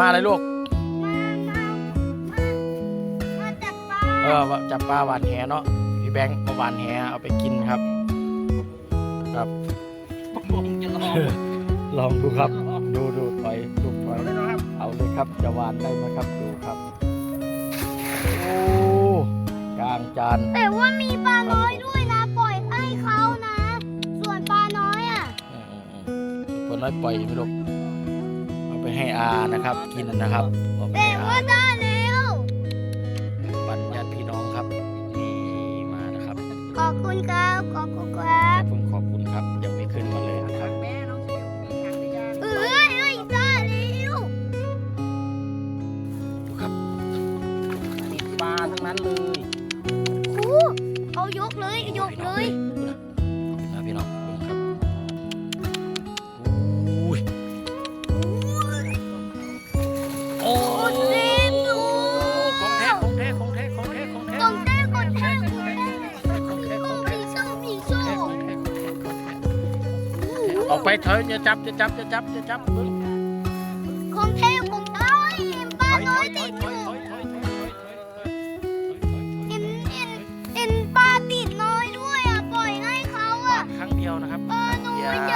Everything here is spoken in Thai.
มาเลยลูกมาจากปลาเออว่าจับปลาหวานแหเนาะพี่แบงค์มาหวานแหเอาไปกินครับ ครับผมจะลองลองดูครับ ดูดูถอยลูกถอยเลยนะครับเอาเลยครับจะหวานได้ไหมครับดูครับโอ้กลางจานแต่ว่ามีปลาน้อยด้วยนะ ปล่อยให้เขานะ ส่วนปลาน้อยอะอืมอืมอืมตัวน้อยปล่อยไหม่ลูกเอา ไปให้อานะครับ กินนะครับเอาไปแต่ให้อาว่าได้แล้วปันญาติพี่น้องครับนี่มานะครับขอบคุณครับ ขอบคุณครัขอบบคุณขอบคุณครับยังไม่ขึ้นมาเลยนะครับแม่น้องชิวมีทางหรือยังเอ้ยเอ้ยได้แล้วดูครับติดปลาทั้งนั้นเลยครูเอายกเลยยกเลย ออกไปเถอะจะจับจะจับจะจับจะจับของเทพของเอ้ยป้าน้อยติดอยู่อ็นเอ็นเอ็นป้าติดน้อยด้วยอะปล่อยให้เขาอะครั้งเดียวนะครับป้าน้จะ